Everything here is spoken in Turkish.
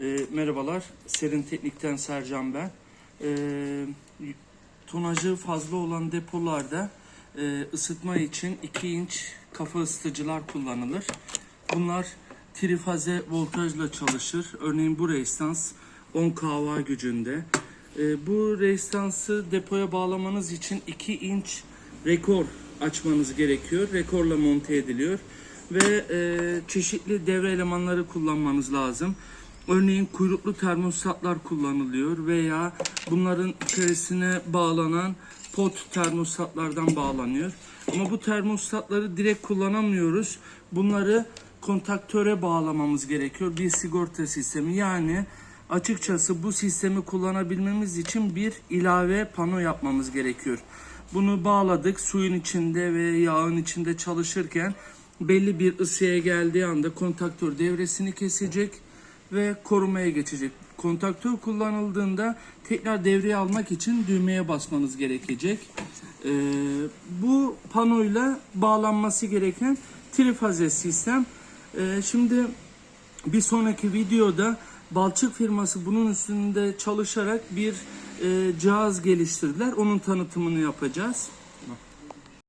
E, merhabalar, Serin Teknik'ten Sercan ben. E, tonajı fazla olan depolarda e, ısıtma için 2 inç kafa ısıtıcılar kullanılır. Bunlar trifaze voltajla çalışır. Örneğin bu resistans 10 kW gücünde. E, bu rezistansı depoya bağlamanız için 2 inç rekor açmanız gerekiyor. Rekorla monte ediliyor ve e, çeşitli devre elemanları kullanmanız lazım. Örneğin kuyruklu termostatlar kullanılıyor veya bunların içerisine bağlanan pot termostatlardan bağlanıyor. Ama bu termostatları direkt kullanamıyoruz. Bunları kontaktöre bağlamamız gerekiyor. Bir sigorta sistemi yani açıkçası bu sistemi kullanabilmemiz için bir ilave pano yapmamız gerekiyor. Bunu bağladık suyun içinde ve yağın içinde çalışırken belli bir ısıya geldiği anda kontaktör devresini kesecek ve korumaya geçecek. Kontaktör kullanıldığında tekrar devreye almak için düğmeye basmanız gerekecek. Ee, bu panoyla bağlanması gereken trifaze sistem. Ee, şimdi bir sonraki videoda Balçık firması bunun üstünde çalışarak bir e, cihaz geliştirdiler. Onun tanıtımını yapacağız.